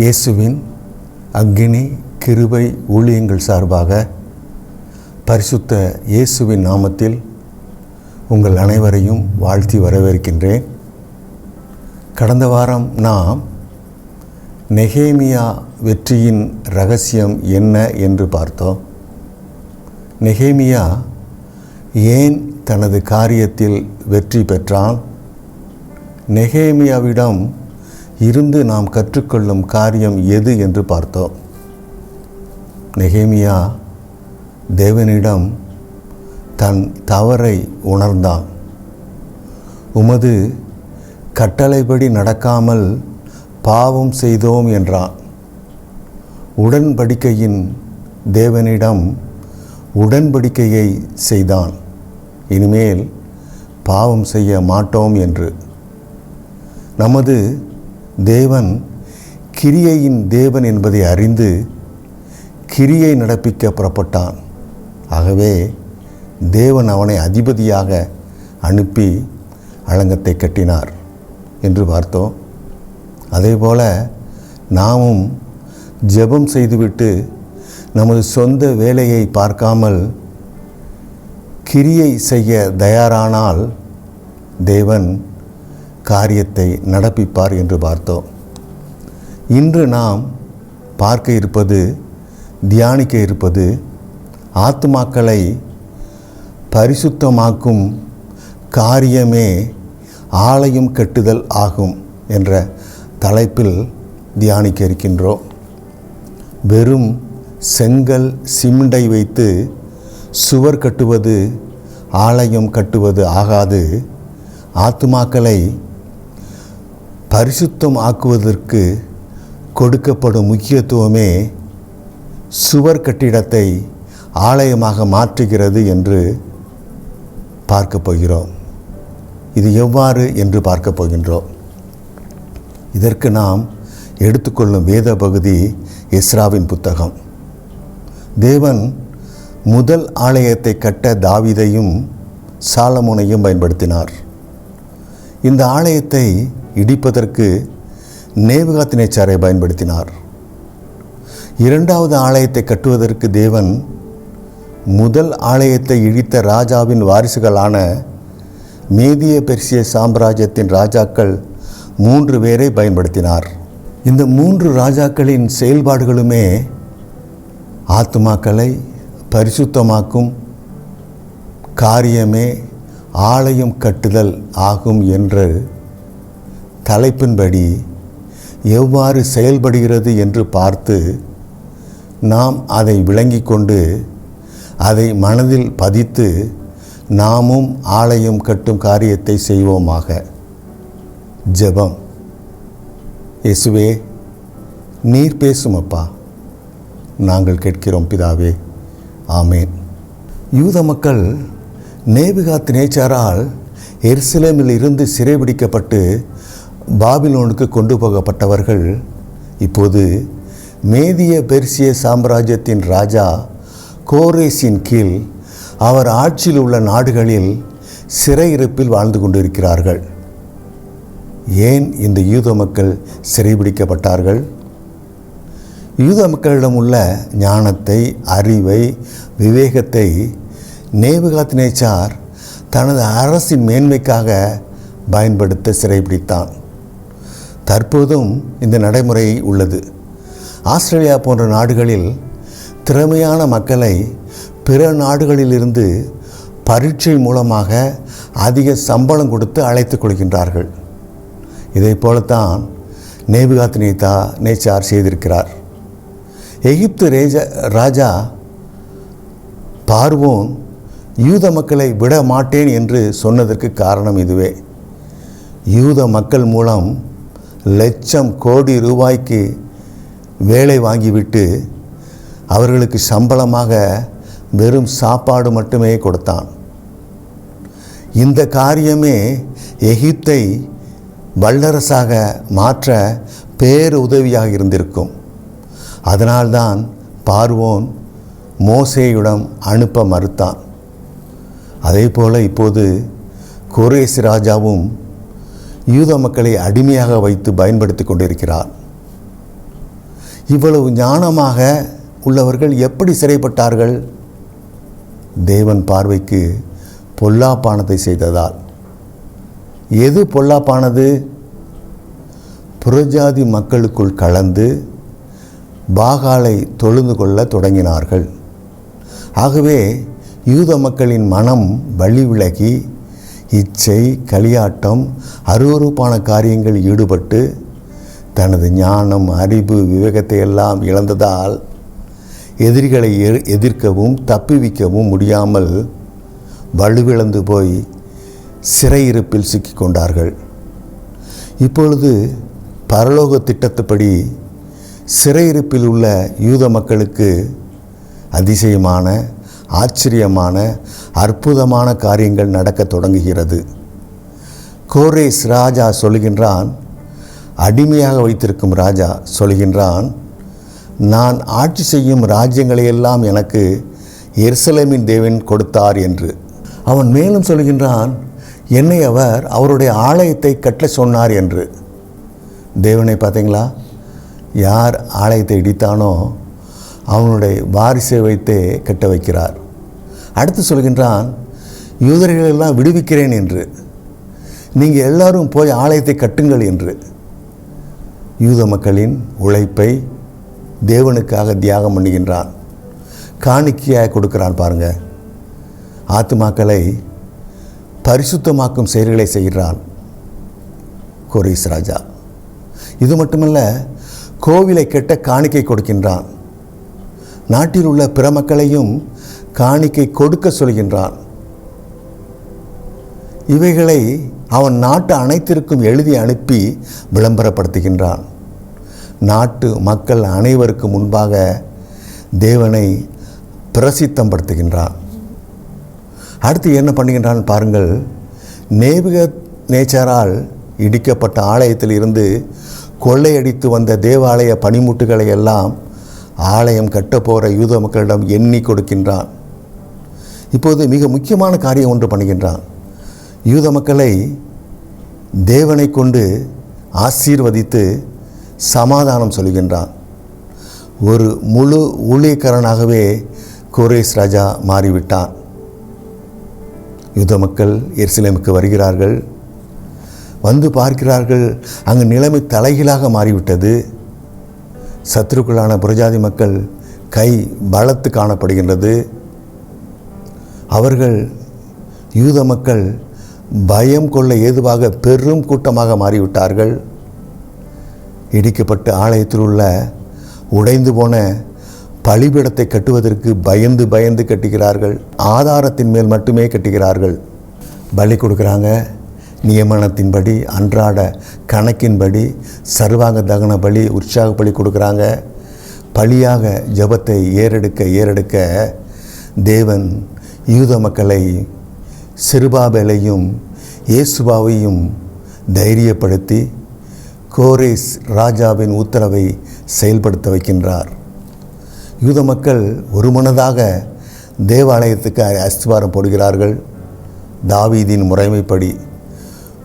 இயேசுவின் அக்னி கிருபை ஊழியங்கள் சார்பாக பரிசுத்த இயேசுவின் நாமத்தில் உங்கள் அனைவரையும் வாழ்த்தி வரவேற்கின்றேன். கடந்த வாரம் நாம் நெகேமியா வெற்றியின் ரகசியம் என்ன என்று பார்த்தோம். நெகேமியா ஏன் தனது காரியத்தில் வெற்றி பெற்றான்? நெகேமியாவிடம் இருந்து நாம் கற்றுக்கொள்ளும் காரியம் எது என்று பார்த்தோம். நெகேமியா தேவனிடம் தன் தவறை உணர்ந்தான். உமது கட்டளைப்படி நடக்காமல் பாவம் செய்தோம் என்றான். உடன்படிக்கையின் தேவனிடம் உடன்படிக்கையை செய்தான். இனிமேல் பாவம் செய்ய மாட்டோம் என்று. நமது தேவன் கிரியையின் தேவன் என்பதை அறிந்து கிரியை நடப்பிக்க புறப்பட்டான். ஆகவே தேவன் அவனை அதிபதியாக அனுப்பி அலங்கத்தை கட்டினார் என்று பார்த்தோம். அதேபோல் நாமும் ஜெபம் செய்துவிட்டு நமது சொந்த வேலையை பார்க்காமல் கிரியை செய்ய தயாரானால் தேவன் காரியத்தை நடப்பிப்பார் என்று பார்த்தோம். இன்று நாம் பார்க்க இருப்பது தியானிக்க இருப்பது ஆத்துமாக்களை பரிசுத்தமாக்கும் காரியமே ஆலயம் கட்டுதல் ஆகும் என்ற தலைப்பில் தியானிக்க இருக்கின்றோம். வெறும் செங்கல் சிமெண்டை வைத்து சுவர் கட்டுவது ஆலயம் கட்டுவது ஆகாது. ஆத்துமாக்களை பரிசுத்தம் ஆக்குவதற்கு கொடுக்கப்படும் முக்கியத்துவமே சுவர் கட்டிடத்தை ஆலயமாக மாற்றுகிறது என்று பார்க்க போகிறோம். இது எவ்வாறு என்று பார்க்க போகின்றோம். இதற்கு நாம் எடுத்துக்கொள்ளும் வேத பகுதி இஸ்ராவின் புத்தகம். தேவன் முதல் ஆலயத்தை கட்ட தாவிதையும் சாலமுனையும் பயன்படுத்தினார். இந்த ஆலயத்தை இடிப்பதற்கு நேபுகாத்தினேச்சாரை பயன்படுத்தினார். இரண்டாவது ஆலயத்தை கட்டுவதற்கு தேவன் முதல் ஆலயத்தை இழித்த ராஜாவின் வாரிசுகளான மேதிய பெர்சிய சாம்ராஜ்யத்தின் ராஜாக்கள் மூன்று பேரை பயன்படுத்தினார். இந்த மூன்று ராஜாக்களின் செயல்பாடுகளுமே ஆத்மாக்களை பரிசுத்தமாக்கும் காரியமே ஆலயம் கட்டுதல் ஆகும் என்று தலைப்பின்படி எவ்வாறு செயல்படுகிறது என்று பார்த்து நாம் அதை விளங்கி கொண்டு அதை மனதில் பதித்து நாமும் ஆலயம் கட்டும் காரியத்தை செய்வோமாக. ஜெபம். இயேசுவே நீர் பேசும் அப்பா நாங்கள் கேட்கிறோம் பிதாவே. ஆமேன். யூத மக்கள் நேபிகாத் நேச்சாரால் எருசலேமில் இருந்து சிறைபிடிக்கப்பட்டு பாபிலோனுக்கு கொண்டு போகப்பட்டவர்கள் இப்போது மேதிய பெர்சிய சாம்ராஜ்யத்தின் ராஜா கோரேஸின் கீழ் அவர் ஆட்சியில் உள்ள நாடுகளில் சிறையிருப்பில் வாழ்ந்து கொண்டிருக்கிறார்கள். ஏன் இந்த யூத மக்கள் சிறைபிடிக்கப்பட்டார்கள்? யூத மக்களிடம் உள்ள ஞானத்தை அறிவை விவேகத்தை நேபுகாத் நேச்சார் தனது அரசின் மேன்மைக்காக பயன்படுத்த சிறைபிடித்தான். தற்போதும் இந்த நடைமுறை உள்ளது. ஆஸ்திரேலியா போன்ற நாடுகளில் திறமையான மக்களை பிற நாடுகளிலிருந்து பரீட்சை மூலமாக அதிக சம்பளம் கொடுத்து அழைத்துக் கொள்கின்றார்கள். இதை போலத்தான் நேபுகாத் நேதா நேச்சார் செய்திருக்கிறார். எகிப்து ரேஜ ராஜா பார்வோன் யூத மக்களை விட மாட்டேன் என்று சொன்னதற்கு காரணம் இதுவே. யூத மக்கள் மூலம் லட்சம் கோடி ரூபாய்க்கு வேலை வாங்கிவிட்டு அவர்களுக்கு சம்பளமாக வெறும் சாப்பாடு மட்டுமே கொடுத்தான். இந்த காரியமே எகிப்தை வல்லரசாக மாற்ற பேரு உதவியாக இருந்திருக்கும். அதனால்தான் பார்வோன் மோசேயுடன் அனுப்ப மறுத்தான். அதே போல் இப்போது குரேஸ் ராஜாவும் யூத மக்களை அடிமையாக வைத்து பயன்படுத்தி கொண்டிருக்கிறார். இவ்வளவு ஞானமாக உள்ளவர்கள் எப்படி சிறைப்பட்டார்கள்? தேவன் பார்வைக்கு பொல்லாப்பானதை செய்ததால். எது பொல்லாப்பானது? புறஜாதி மக்களுக்குள் கலந்து பாகாலை தொழுந்து கொள்ள தொடங்கினார்கள். ஆகவே யூத மக்களின் மனம் வழி விலகி இச்சை களியாட்டம் அருவறுப்பான காரியங்கள் ஈடுபட்டு தனது ஞானம் அறிவு விவேகத்தை எல்லாம் இழந்ததால் எதிரிகளை எ- எதிர்க்கவும் தப்பிவிக்கவும் முடியாமல் வலுவிழந்து போய் சிறையிருப்பில் சிக்கிக் கொண்டார்கள். இப்பொழுது பரலோக திட்டத்துப்படி சிறையிருப்பில் உள்ள யூத மக்களுக்கு அதிசயமான ஆச்சரியமான அற்புதமான காரியங்கள் நடக்கத் தொடங்குகிறது. கோரேஸ் ராஜா சொல்கின்றான் அடிமையாக வைத்திருக்கும் ராஜா சொல்கின்றான் நான் ஆட்சி செய்யும் ராஜ்யங்களையெல்லாம் எனக்கு எருசலேமின் தேவன் கொடுத்தார் என்று. அவன் மேலும் சொல்கின்றான் என்னை அவர் அவருடைய ஆலயத்தை கட்ட சொன்னார் என்று. தேவனை பார்த்தீங்களா? யார் ஆலயத்தை இடித்தானோ அவனுடைய வாரிசை வைத்தே கட்ட வைக்கிறார். அடுத்து சொல்கின்றான் யூதர்களெல்லாம் விடுவிக்கிறேன் என்று. நீங்கள் எல்லாரும் போய் ஆலயத்தை கட்டுங்கள் என்று. யூத மக்களின் உழைப்பை தேவனுக்காக தியாகம் பண்ணுகின்றான். காணிக்கையாக கொடுக்கிறான் பாருங்க. ஆத்துமாக்களை பரிசுத்தமாக்கும் செயல்களை செய்கிறான் கோரீஸ் ராஜா. இது மட்டுமல்ல கோவிலை கெட்ட காணிக்கை கொடுக்கின்றான். நாட்டில் உள்ள பிற மக்களையும் காணிக்கை கொடுக்க சொல்கின்றான். இவைகளை அவன் நாட்டு அனைத்திற்கும் எழுதி அனுப்பி விளம்பரப்படுத்துகின்றான். நாட்டு மக்கள் அனைவருக்கு முன்பாக தேவனை பிரசித்தப்படுத்துகின்றான் அடுத்து என்ன பண்ணுகின்றான் பாருங்கள். நேபிக நேச்சரால் இடிக்கப்பட்ட ஆலயத்தில் இருந்து கொள்ளையடித்து வந்த தேவாலய பனிமுட்டுகளை எல்லாம் ஆலயம் கட்டப்போகிற யூத மக்களிடம் எண்ணி கொடுக்கின்றான். இப்போது மிக முக்கியமான காரியம் ஒன்று பண்ணுகின்றான். யூத மக்களை தேவனை கொண்டு ஆசீர்வதித்து சமாதானம் சொல்கின்றான். ஒரு முழு ஊழியக்காரனாகவே கோரேஸ் ராஜா மாறிவிட்டான். யுத மக்கள் எருசலேமுக்கு வருகிறார்கள். வந்து பார்க்கிறார்கள். அங்கு நிலைமை தலைகீழாக மாறிவிட்டது. சத்துருக்களான புரஜாதி மக்கள் கை பலத்து காணப்படுகின்றது. அவர்கள் யூத மக்கள் பயம் கொள்ள ஏதுவாக பெரும் கூட்டமாக மாறிவிட்டார்கள். இடிக்கப்பட்ட ஆலயத்தில் உள்ள உடைந்து போன பலிபீடத்தை கட்டுவதற்கு பயந்து பயந்து கட்டுகிறார்கள். ஆதாரத்தின் மேல் மட்டுமே கட்டுகிறார்கள். பலி கொடுக்குறாங்க. நியமனத்தின்படி அன்றாட கணக்கின்படி சர்வாங்க தகன பலி உற்சாக பலி கொடுக்குறாங்க. பலியாக ஜெபத்தை ஏறெடுக்க ஏறெடுக்க தேவன் யூத மக்களை சிறுபாபேலையும் இயேசுபாவையும் தைரியப்படுத்தி கோரேஸ் ராஜாவின் உத்தரவை செயல்படுத்த வைக்கின்றார். யூத மக்கள் ஒருமனதாக தேவாலயத்துக்கு அஸ்திவாரம் போடுகிறார்கள். தாவீதின் முறைமைப்படி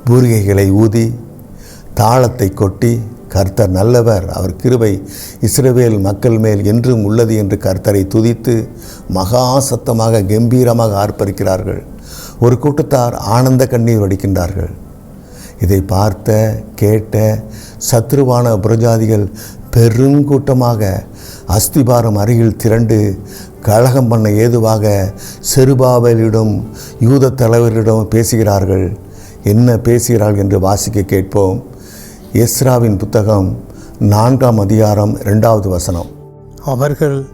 பூரிகைகளை ஊதி தாளத்தை கொட்டி கர்த்தர் நல்லவர். அவர் கிருபை இஸ்ரவேல் மக்கள் மேல் என்றும் உள்ளது என்று கர்த்தரை துதித்து மகா சத்தமாக கம்பீரமாக ஆர்ப்பரிக்கிறார்கள். ஒரு கூட்டத்தார் ஆனந்த கண்ணீர் வடிக்கின்றார்கள். இதை பார்த்த கேட்ட சத்ருவான புரஜாதிகள் பெருங்கூட்டமாக அஸ்திபாரம் அருகில் திரண்டு கலகம் பண்ண ஏதுவாக செருபாவலிடம் யூத தலைவரிடம் பேசுகிறார்கள். என்ன பேசுகிறாள் என்று வாசிக்க கேட்போம். எஸ்ராவின் புத்தகம் நான்காம் அதிகாரம் ரெண்டாவது வசனம். அவர்கள்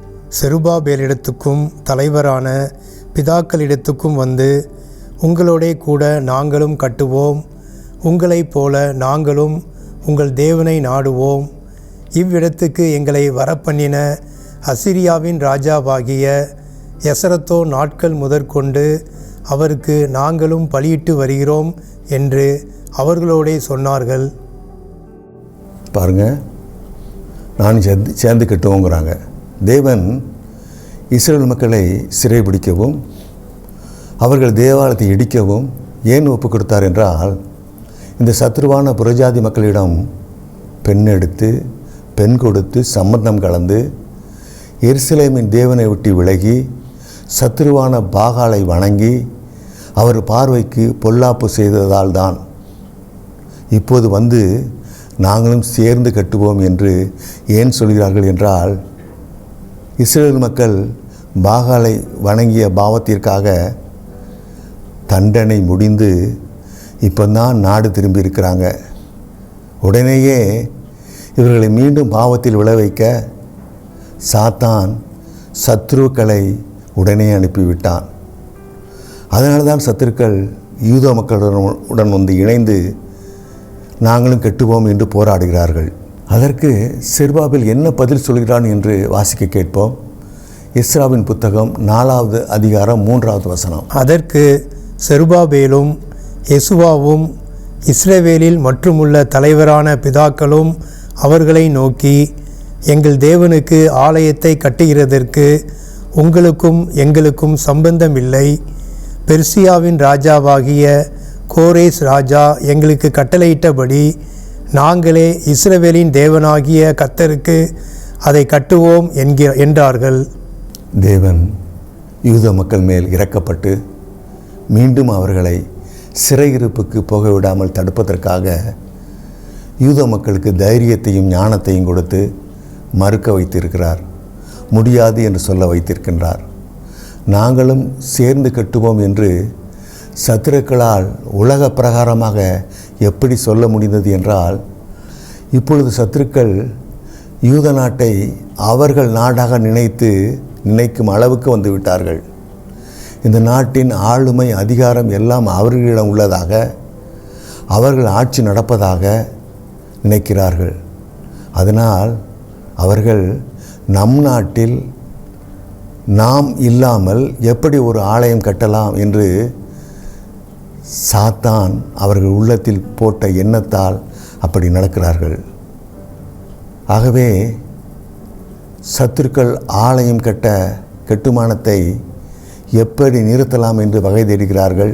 செருபாபேலிடத்துக்கும் தலைவரான பிதாக்களிடத்துக்கும் வந்து உங்களோடே கூட நாங்களும் கட்டுவோம். உங்களைப் போல நாங்களும் உங்கள் தேவனை நாடுவோம். இவ்விடத்துக்கு எங்களை வரப்பண்ணின அசிரியாவின் ராஜாவாகிய எசரத்தோ நாட்கள் முதற்கொண்டு அவருக்கு நாங்களும் பலியிட்டு வருகிறோம் என்று அவர்களோடே சொன்னார்கள். பாருங்க நான் சேர்ந்து சேர்ந்துக்கிட்டோங்கிறாங்க. தேவன் இஸ்ரேல் மக்களை சிறைபிடிக்கவும் அவர்கள் தேவாலயத்தை இடிக்கவும் ஏன் ஒப்பு கொடுத்தார் என்றால் இந்த சத்ருவான புரஜாதி மக்களிடம் பெண் எடுத்து பெண் கொடுத்து சம்மந்தம் கலந்து எருசலேமின் தேவனை விட்டு விலகி சத்ருவான பாகாலை வணங்கி அவர் பார்வைக்கு பொல்லாப்பு செய்ததால் தான் இப்போது வந்து நாங்களும் சேர்ந்து கட்டுவோம் என்று ஏன் சொல்கிறார்கள் என்றால் இஸ்ரேல் மக்கள் பாகாலை வணங்கிய பாவத்திற்காக தண்டனை முடிந்து இப்போ தான் நாடு திரும்பி இருக்கிறாங்க உடனேயே இவர்களை மீண்டும் பாவத்தில் விளைவிக்க சாத்தான் சத்ருக்களை உடனே அனுப்பிவிட்டான். அதனால தான் சத்துருக்கள் யூத மக்களுடன் உடன் வந்து இணைந்து நாங்களும் கெட்டுவோம் என்று போராடுகிறார்கள். அதற்கு செர்பாபில் என்ன பதில் சொல்கிறான் என்று வாசிக்க கேட்போம். இஸ்ராவின் புத்தகம் நாலாவது அதிகாரம் மூன்றாவது வசனம். அதற்கு செருபாபேலும் எசுவாவும் இஸ்ரேவேலில் மற்றுமுள்ள தலைவரான பிதாக்களும் அவர்களை நோக்கி எங்கள் தேவனுக்கு ஆலயத்தை கட்டுகிறதற்கு உங்களுக்கும் எங்களுக்கும் சம்பந்தமில்லை. பெர்சியாவின் ராஜாவாகிய கோரேஸ் ராஜா எங்களுக்கு கட்டளையிட்டபடி நாங்களே இஸ்ரவேலின் தேவனாகிய கத்தருக்கு அதை கட்டுவோம் என்கிற என்றார்கள். தேவன் யூத மக்கள் மேல் இறக்கப்பட்டு மீண்டும் அவர்களை சிறையிருப்புக்கு போக விடாமல் தடுப்பதற்காக யூத மக்களுக்கு தைரியத்தையும் ஞானத்தையும் கொடுத்து மறுக்க வைத்திருக்கிறார். முடியாது என்று சொல்ல வைத்திருக்கின்றார். நாங்களும் சேர்ந்து கட்டுவோம் என்று சத்துருக்களால் உலக பிரகாரமாக எப்படி சொல்ல முடிந்தது என்றால் இப்பொழுது சத்துருக்கள் யூத நாட்டை அவர்கள் நாடாக நினைத்து நினைக்கும் அளவுக்கு வந்துவிட்டார்கள். இந்த நாட்டின் ஆளுமை அதிகாரம் எல்லாம் அவர்களிடம் உள்ளதாக அவர்கள் ஆட்சி நடப்பதாக நினைக்கிறார்கள். அதனால் அவர்கள் நம் நாட்டில் நாம் இல்லாமல் எப்படி ஒரு ஆலயம் கட்டலாம் என்று சாத்தான் அவர்கள் உள்ளத்தில் போட்ட எண்ணத்தால் அப்படி நடக்கிறார்கள். ஆகவே சத்துருக்கள் ஆலயம் கட்ட கட்டுமானத்தை எப்படி நிறுத்தலாம் என்று வகை தேடுகிறார்கள்.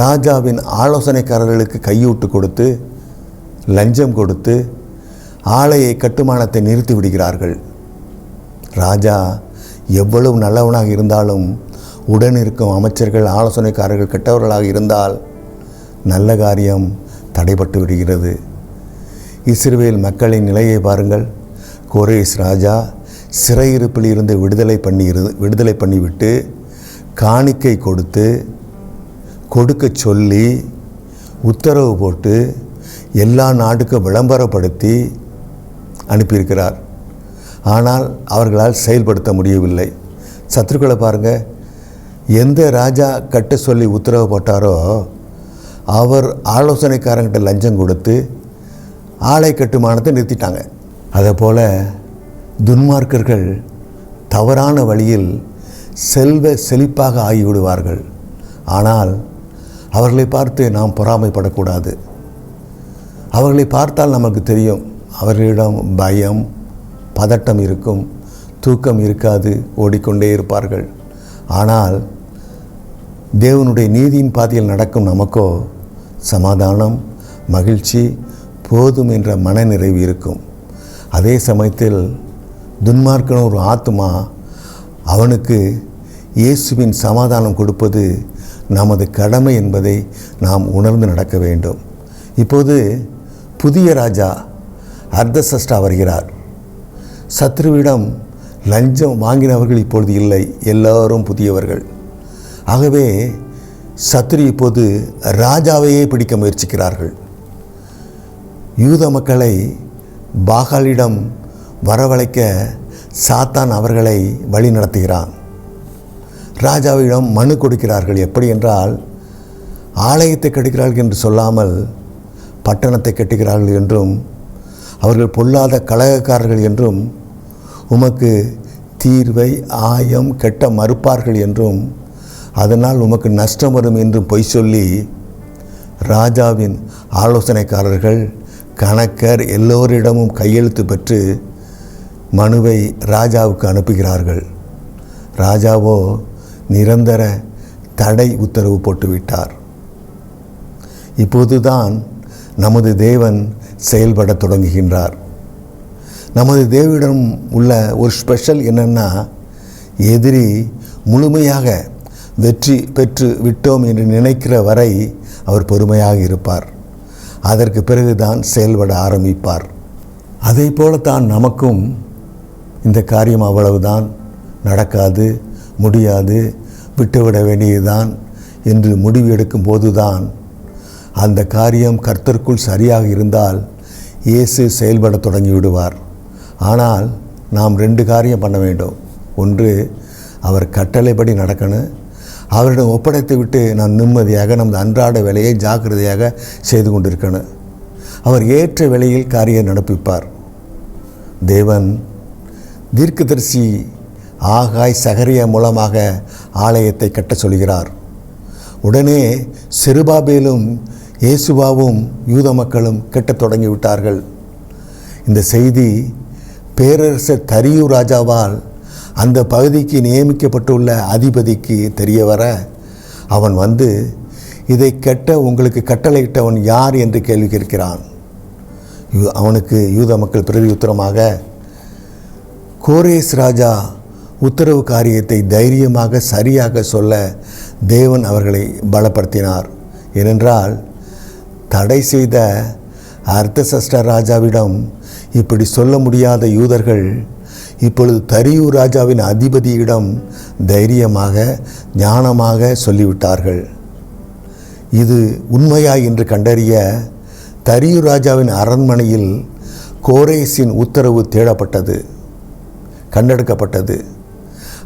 ராஜாவின் ஆலோசனைக்காரர்களுக்கு கையூட்டு கொடுத்து லஞ்சம் கொடுத்து ஆலய கட்டுமானத்தை நிறுத்தி விடுகிறார்கள். ராஜா எவ்வளவு நல்லவனாக இருந்தாலும் உடன் இருக்கும் அமைச்சர்கள் ஆலோசனைக்காரர்கள் கெட்டவர்களாக இருந்தால் நல்ல காரியம் தடைபட்டு விடுகிறது. இஸ்ரேல் மக்களின் நிலையை பாருங்கள். கோரேஸ் ராஜா சிறையிருப்பில் இருந்து விடுதலை பண்ணி இரு விடுதலை பண்ணிவிட்டு காணிக்கை கொடுத்து கொடுக்க சொல்லி உத்தரவு போட்டு எல்லா நாட்டுக்கும் விளம்பரப்படுத்தி அனுப்பியிருக்கிறார். ஆனால் அவர்களால் செயல்படுத்த முடியவில்லை. சத்துருக்களை பாருங்கள் எந்த ராஜா கட்ட சொல்லி உத்தரவு போட்டாரோ அவர் ஆலோசனைக்காரங்கிட்ட லஞ்சம் கொடுத்து ஆலை கட்டுமானத்தை நிறுத்திட்டாங்க. அதே போல் துன்மார்க்கர்கள் தவறான வழியில் செல்வ செழிப்பாக ஆகிவிடுவார்கள். ஆனால் அவர்களை பார்த்து நாம் பொறாமைப்படக்கூடாது. அவர்களை பார்த்தால் நமக்கு தெரியும். அவர்களிடம் பயம் பதட்டம் இருக்கும் தூக்கம் இருக்காது ஓடிக்கொண்டே இருப்பார்கள். ஆனால் தேவனுடைய நீதியின் பாதையில் நடக்கும் நமக்கோ சமாதானம் மகிழ்ச்சி போதும் என்ற மனநிறைவு இருக்கும். அதே சமயத்தில் துன்மார்க்கன ஒரு ஆத்மா அவனுக்கு இயேசுவின் சமாதானம் கொடுப்பது நமது கடமை என்பதை நாம் உணர்ந்து நடக்க வேண்டும். இப்போது புதிய ராஜா அர்த்தசஷ்டா வருகிறார். சத்ருவிடம் லஞ்சம் வாங்கினவர்கள் இப்பொழுது இல்லை. எல்லாரும் புதியவர்கள். ஆகவே சத்ரு இப்போது ராஜாவையே பிடிக்க முயற்சிக்கிறார்கள். யூத மக்களை பாகாலிடம் வரவழைக்க சாத்தான் அவர்களை வழி நடத்துகிறான். ராஜாவிடம் மனு கொடுக்கிறார்கள். எப்படி என்றால் ஆலயத்தை கட்டுகிறார்கள் என்று சொல்லாமல் பட்டணத்தை கட்டுகிறார்கள் என்றும் அவர்கள் பொல்லாத கலகக்காரர்கள் என்றும் உமக்கு தீர்வை ஆயம் கெட்ட மறுப்பார்கள் என்றும் அதனால் உமக்கு நஷ்டம் வரும் என்றும் பொய் சொல்லி ராஜாவின் ஆலோசனைக்காரர்கள் கணக்கர் எல்லோரிடமும் கையெழுத்து பெற்று மனுவை ராஜாவுக்கு அனுப்புகிறார்கள். ராஜாவோ நிரந்தர தடை உத்தரவு போட்டுவிட்டார். இப்போதுதான் நமது தேவன் செயல்படத் தொடங்குகின்றார். நமது தேவிடம் உள்ள ஒரு ஸ்பெஷல் என்னென்னா எதிரி முழுமையாக வெற்றி பெற்று விட்டோம் என்று நினைக்கிற வரை அவர் பொறுமையாக இருப்பார். அதற்கு பிறகுதான் செயல்பட ஆரம்பிப்பார். அதை போலத்தான் நமக்கும் இந்த காரியம் அவ்வளவுதான். நடக்காது முடியாது விட்டுவிட வேண்டியதுதான் என்று முடிவு எடுக்கும் போதுதான் அந்த காரியம் கர்த்தருக்குள் சரியாக இருந்தால் இயேசு செயல்பட தொடங்கிவிடுவார். ஆனால் நாம் ரெண்டு காரியம் பண்ண வேண்டும். ஒன்று அவர் கட்டளைப்படி நடக்கணும். அவரிடம் ஒப்படைத்து விட்டு நான் நிம்மதியாக நமது அன்றாட வேலையை ஜாக்கிரதையாக செய்து கொண்டிருக்கணும். அவர் ஏற்ற வேலையில் காரியம் நடப்பிப்பார். தேவன் தீர்க்கதரிசி ஆகாய் சகரியா மூலமாக ஆலயத்தை கட்டச் சொல்கிறார். உடனே செருபாபேலும் இயேசுவாவும் யூத மக்களும் கெட்டத் தொடங்கிவிட்டார்கள். இந்த செய்தி பேரரசர் தரியு ராஜாவால் அந்த பகுதிக்கு நியமிக்கப்பட்டுள்ள அதிபதிக்கு தெரிய வர அவன் வந்து இதை கெட்ட உங்களுக்கு கட்டளையிட்டவன் யார்? என்று கேள்வி கேட்கிறான். யூ- அவனுக்கு யூத மக்கள் பிரதி உத்தரமாக கோரேஸ் ராஜா உத்தரவு காரியத்தை தைரியமாக சரியாக சொல்ல தேவன் அவர்களை பலப்படுத்தினார். ஏனென்றால் தடை செய்த அர்த்தசஷ்ட ராஜாவிடம் இப்படி சொல்ல முடியாத யூதர்கள் இப்பொழுது தரியு ராஜாவின் அதிபதியிடம் தைரியமாக ஞானமாக சொல்லிவிட்டார்கள். இது உண்மையா என்று கண்டறிய தரியு ராஜாவின் அரண்மனையில் கோரேஸின் உத்தரவு தேடப்பட்டது கண்டெடுக்கப்பட்டது.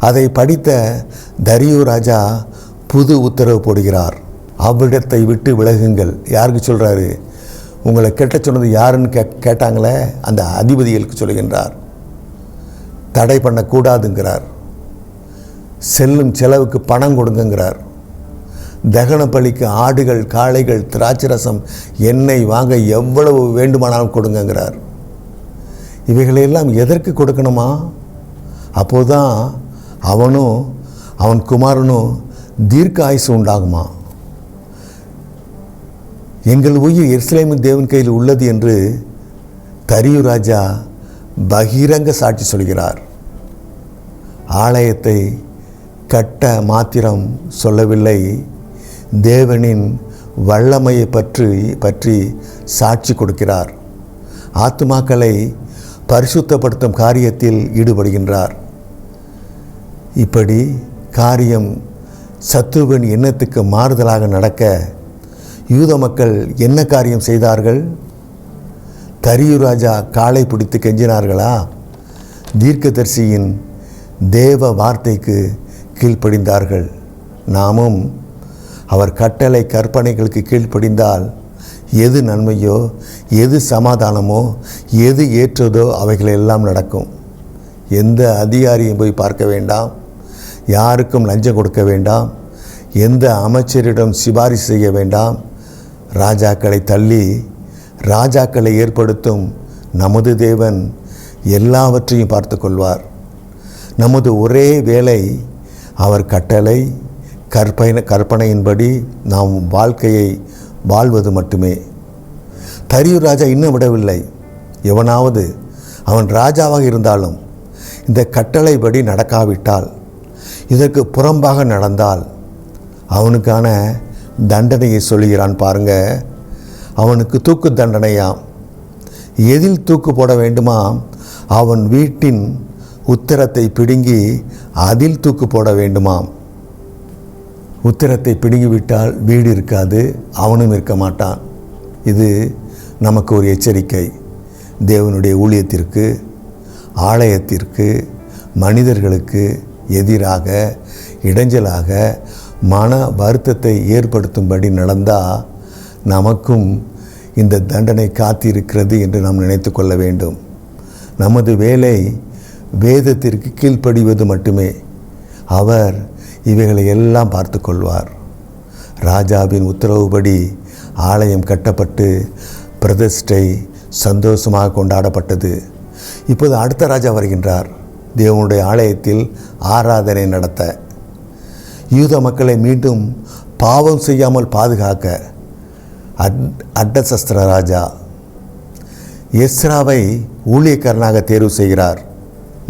அதை படித்த தரியு ராஜா புது உத்தரவு போடுகிறார். அவ்விடத்தை விட்டு விலகுங்கள். யாருக்கு சொல்கிறாரு உங்களை கெட்ட சொன்னது யாருன்னு கே கேட்டாங்களே அந்த அதிபதிகளுக்கு சொல்கின்றார் தடை பண்ணக்கூடாதுங்கிறார். செல்லும் செலவுக்கு பணம் கொடுங்கங்கிறார். தகன பலிக்கு ஆடுகள் காளைகள் திராட்சரசம் எண்ணெய் வாங்க எவ்வளவு வேண்டுமானாலும் கொடுங்கங்கிறார். இவைகளையெல்லாம் எதற்கு கொடுக்கணுமா? அப்போதான் அவனும் அவன் குமாரனும் தீர்க்க ஆயுசு உண்டாகுமா? எங்கள் உயிர் எருசலேமின் தேவன் கையில் உள்ளது என்று தரியு ராஜா பகிரங்க சாட்சி சொல்கிறார். ஆலயத்தை கட்ட மாத்திரம் சொல்லவில்லை. தேவனின் வல்லமையை பற்றி பற்றி சாட்சி கொடுக்கிறார். ஆத்துமாக்களை பரிசுத்தப்படுத்தும் காரியத்தில் ஈடுபடுகின்றார். இப்படி காரியம் சத்ருவின் எண்ணத்துக்கு மாறுதலாக நடக்க யூத மக்கள் என்ன காரியம் செய்தார்கள்? தரியு ராஜா காலை பிடித்து கெஞ்சினார்களா? தீர்க்கதரிசியின் தேவ வார்த்தைக்கு கீழ்ப்படிந்தார்கள். நாமும் அவர் கட்டளை கற்பனைகளுக்கு கீழ்ப்படிந்தால் எது நன்மையோ எது சமாதானமோ எது ஏற்றதோ அவைகளெல்லாம் நடக்கும். எந்த அதிகாரியும் போய் பார்க்க வேண்டாம். யாருக்கும் லஞ்சம் கொடுக்க வேண்டாம். எந்த அமைச்சரிடம் சிபாரிசு செய்ய வேண்டாம். ராஜாக்களை தள்ளி ராஜாக்களை ஏற்படுத்தும் நமது தேவன் எல்லாவற்றையும் பார்த்து கொள்வார். நமது ஒரே வேலை அவர் கட்டளை கற்பனை கற்பனையின்படி நாம் வாழ்க்கையை வாழ்வது மட்டுமே. தரியூர் ராஜா இன்னும் விடவில்லை. எவனாவது அவன் ராஜாவாக இருந்தாலும் இந்த கட்டளைப்படி நடக்காவிட்டால் இதற்கு புறம்பாக நடந்தால் அவனுக்கான தண்டனையை சொல்லுகிறான் பாருங்க. அவனுக்கு தூக்கு தண்டனையாம். எதில் தூக்கு போட வேண்டுமா? அவன் வீட்டின் உத்தரத்தை பிடுங்கி அதில் தூக்கு போட வேண்டுமாம். உத்தரத்தை பிடுங்கிவிட்டால் வீடு இருக்காது அவனும் இருக்க மாட்டான். இது நமக்கு ஒரு எச்சரிக்கை. தேவனுடைய ஊழியத்திற்கு ஆலயத்திற்கு மனிதர்களுக்கு எதிராக இடைஞ்சலாக மன வருத்தத்தை ஏற்படுத்தும்படி நடந்தால் நமக்கும் இந்த தண்டனை காத்திருக்கிறது என்று நாம் நினைத்து கொள்ள வேண்டும். நமது வேலை வேதத்திற்கு கீழ்ப்படிவது மட்டுமே. அவர் இவைகளை எல்லாம் பார்த்து கொள்வார். ராஜாவின் உத்தரவுப்படி ஆலயம் கட்டப்பட்டு பிரதிஷ்டை சந்தோஷமாக கொண்டாடப்பட்டது. இப்போது அடுத்த ராஜா வருகின்றார். தேவனுடைய ஆலயத்தில் ஆராதனை நடத்த. யூத மக்களை மீண்டும் பாவம் செய்யாமல் பாதுகாக்க அட் அட்டசஸ்திர ராஜா எஸ்ராவை ஊழியக்காரனாக தேர்வு செய்கிறார்.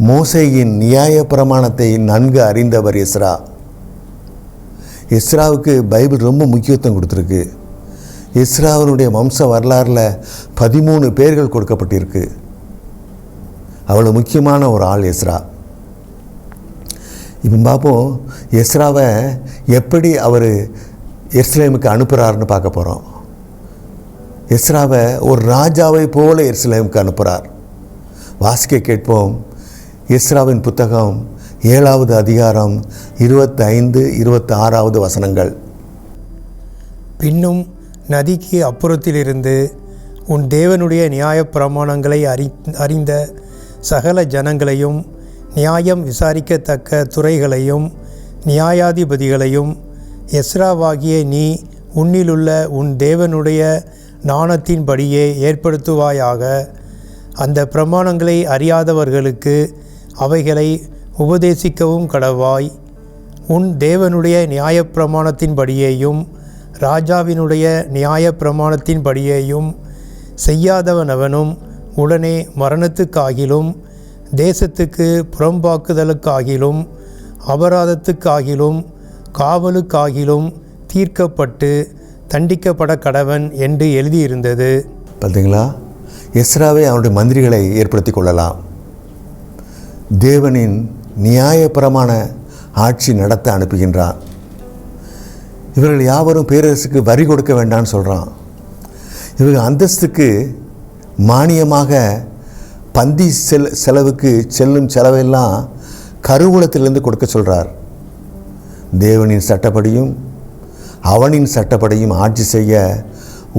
மோசையின் நியாய பிரமாணத்தை நன்கு அறிந்தவர் எஸ்ரா. எஸ்ராவுக்கு பைபிள் ரொம்ப முக்கியத்துவம் கொடுத்துருக்கு. இஸ்ராவனுடைய வம்ச வரலாறில் பதிமூணு பேர்கள் கொடுக்கப்பட்டிருக்கு. அவ்வளோ முக்கியமான ஒரு ஆள் எஸ்ரா. இப்போ பார்ப்போம் எஸ்ராவை எப்படி அவர் எர்ஸ்லேமுக்கு அனுப்புகிறாருன்னு பார்க்க போகிறோம் எஸ்ராவை ஒரு ராஜாவை போல எர்ஸ்லேமுக்கு அனுப்புகிறார் வாசிக்க கேட்போம். எஸ்ராவின் புத்தகம் ஏழாவது அதிகாரம் இருபத்தைந்து இருபத்தி ஆறாவது வசனங்கள். பின்னும் நதிக்கு அப்புறத்திலிருந்து உன் தேவனுடைய நியாயப்பிரமாணங்களை அறி அறிந்த சகல ஜனங்களையும் நியாயம் விசாரிக்கத்தக்க துறைகளையும் நியாயாதிபதிகளையும் எஸ்ராவாகிய நீ உன்னிலுள்ள உன் தேவனுடைய நாணத்தின்படியே ஏற்படுத்துவாயாக. அந்த பிரமாணங்களை அறியாதவர்களுக்கு அவைகளை உபதேசிக்கவும் கடவாய். உன் தேவனுடைய நியாயப்பிரமாணத்தின்படியேயும் ராஜாவினுடைய நியாயப்பிரமாணத்தின்படியேயும் செய்யாதவனவனும் உடனே மரணத்துக்காகிலும் தேசத்துக்கு புறம்பாக்குதலுக்காகிலும் அபராதத்துக்காகிலும் காவலுக்காகிலும் தீர்க்கப்பட்டு தண்டிக்கப்பட கடவன் என்று எழுதியிருந்தது. பார்த்தீங்களா எஸ்ராவே அவனுடைய மந்திரிகளை ஏற்படுத்தி கொள்ளலாம். தேவனின் நியாயப்பிரமாண ஆட்சி நடத்த அனுப்புகின்றான். இவர்கள் யாவரும் பேரரசுக்கு வரி கொடுக்க வேண்டாம்னு சொல்கிறான் இவர்கள் அந்தஸ்துக்கு மானியமாக பந்தி செல் செலவுக்கு செல்லும் செலவெல்லாம் கருவூலத்திலிருந்து கொடுக்க சொல்கிறார் தேவனின் சட்டப்படியும் அவனின் சட்டப்படியும் ஆட்சி செய்ய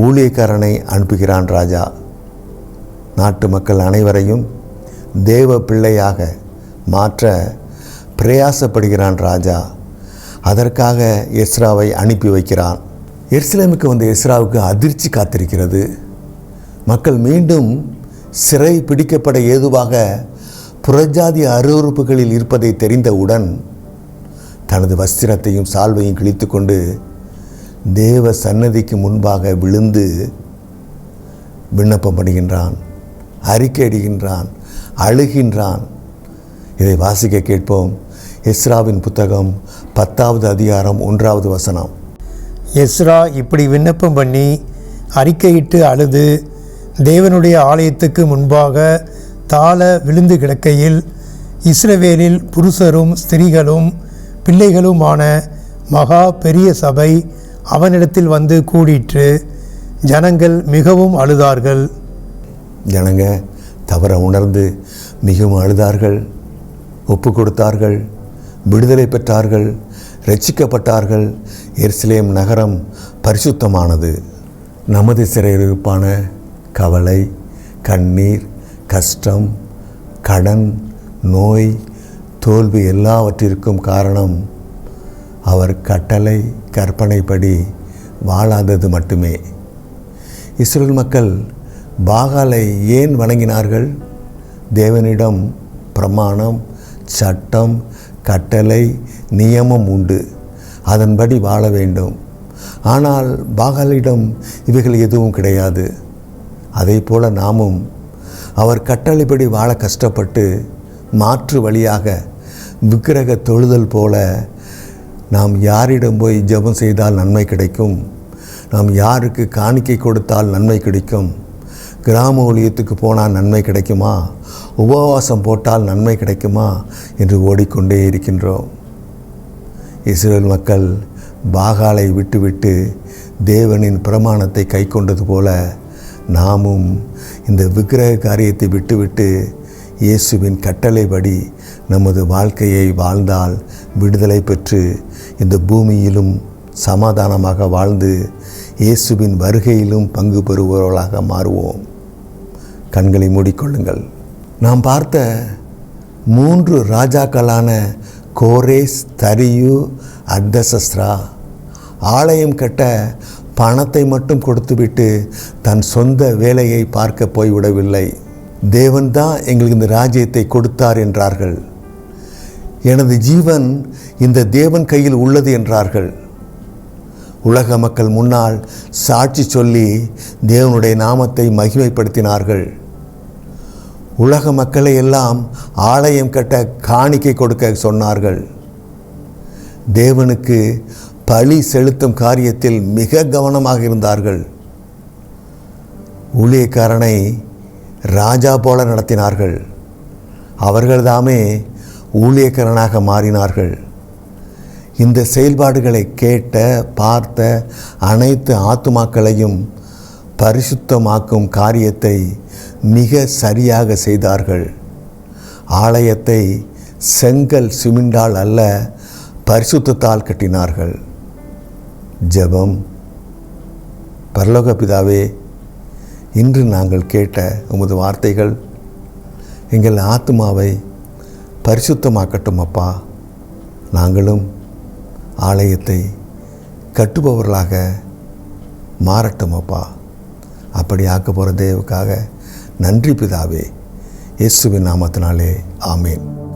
ஊழியக்காரனை அனுப்புகிறான் ராஜா. நாட்டு மக்கள் அனைவரையும் தேவ பிள்ளையாக மாற்ற பிரயாசப்படுகிறான் ராஜா. அதற்காக எஸ்ராவை அனுப்பி வைக்கிறான். எருசலேமுக்கு வந்த எஸ்ராவுக்கு அதிர்ச்சி காத்திருக்கிறது. மக்கள் மீண்டும் சிறை பிடிக்கப்பட ஏதுவாக புறஜாதி அருவறுப்புகளில் இருப்பதை தெரிந்தவுடன் தனது வஸ்திரத்தையும் சால்வையும் கிழித்துக்கொண்டு தேவ சன்னதிக்கு முன்பாக விழுந்து விண்ணப்பம் பண்ணுகின்றான் அறிக்கையிடுகின்றான் அழுகின்றான். இதை வாசிக்க கேட்போம். எஸ்ராவின் புத்தகம் பத்தாவது அதிகாரம் ஒன்றாவது வசனம். எஸ்ரா இப்படி விண்ணப்பம் பண்ணி அறிக்கையிட்டு அழுது தேவனுடைய ஆலயத்துக்கு முன்பாக தாழ விழுந்து கிடக்கையில் இஸ்ரவேலில் புருஷரும் ஸ்திரீகளும் பிள்ளைகளுமான மகா பெரிய சபை அவனிடத்தில் வந்து கூடிற்று. ஜனங்கள் மிகவும் அழுதார்கள். ஜனங்க தவற உணர்ந்து மிகவும் அழுதார்கள். ஒப்பு கொடுத்தார்கள் விடுதலை பெற்றார்கள். ரட்சிக்கப்பட்டார்கள் எருசலேம் நகரம் பரிசுத்தமானது. நமது சிறையிருப்பான கவலை கண்ணீர் கஷ்டம் கடன் நோய் தோல்வி எல்லாவற்றிற்கும் காரணம் அவர் கட்டளை கற்பனைப்படி வாழாதது மட்டுமே. இஸ்ரேல் மக்கள் பாகாலை ஏன் வணங்கினார்கள்? தேவனிடம் பிரமாணம் சட்டம் கட்டளை நியமம் உண்டு. அதன்படி வாழ வேண்டும். ஆனால் பாகாலிடம் இவைகள் எதுவும் கிடையாது. அதை போல நாமும் அவர் கட்டளைப்படி வாழ கஷ்டப்பட்டு மாற்று வழியாக விக்கிரக தொழுதல் போல நாம் யாரிடம் போய் ஜெபம் செய்தால் நன்மை கிடைக்கும். நாம் யாருக்கு காணிக்கை கொடுத்தால் நன்மை கிடைக்கும். கிராம ஊழியத்துக்கு போனால் நன்மை கிடைக்குமா? உபவாசம் போட்டால் நன்மை கிடைக்குமா? என்று ஓடிக்கொண்டே இருக்கின்றோம். இஸ்ரேல் மக்கள் பாகாலை விட்டுவிட்டு தேவனின் பிரமாணத்தை கை கொண்டது போல நாமும் இந்த விக்கிரக காரியத்தை விட்டுவிட்டு இயேசுவின் கட்டளைப்படி நமது வாழ்க்கையை வாழ்ந்தால் விடுதலை பெற்று இந்த பூமியிலும் சமாதானமாக வாழ்ந்து இயேசுவின் வருகையிலும் பங்கு பெறுபவர்களாக மாறுவோம். கண்களை மூடிக்கொள்ளுங்கள். நாம் பார்த்த மூன்று ராஜாக்களான கோரேஸ் தரியு அர்தசஸ்ரா ஆலயம் கட்ட பணத்தை மட்டும் கொடுத்துவிட்டு தன் சொந்த வேலையை பார்க்க போய்விடவில்லை. தேவன்தான் எங்களுக்கு இந்த ராஜ்யத்தை கொடுத்தார் என்றார்கள். எனது ஜீவன் இந்த தேவன் கையில் உள்ளது என்றார்கள். உலக மக்கள் முன்னால் சாட்சி சொல்லி தேவனுடைய நாமத்தை மகிமைப்படுத்தினார்கள். உலக மக்களை எல்லாம் ஆலயம் கட்ட காணிக்கை கொடுக்க சொன்னார்கள். தேவனுக்கு பழி செலுத்தும் காரியத்தில் மிக கவனமாக இருந்தார்கள். ஊழியக்காரனை ராஜா போல நடத்தினார்கள். அவர்கள்தாமே ஊழியக்காரனாக மாறினார்கள். இந்த செயல்பாடுகளை கேட்ட பார்த்த அனைத்து ஆத்துமாக்களையும் பரிசுத்தமாக்கும் காரியத்தை மிக சரியாக செய்தார்கள். ஆலயத்தை செங்கல் சிமிண்டால் அல்ல பரிசுத்தத்தால் கட்டினார்கள். ஜெபம். பரலோக பிதாவே இன்று நாங்கள் கேட்ட உமது வார்த்தைகள் எங்கள் ஆத்மாவை பரிசுத்தமாக்கட்டும் அப்பா நாங்களும் ஆலயத்தை கட்டுபவர்களாக மாறட்டும் அப்பா அப்படி ஆக்க போகிற தேவுக்காக நன்றி பிதாவே இயேசுவின் நாமத்தினாலே ஆமேன்.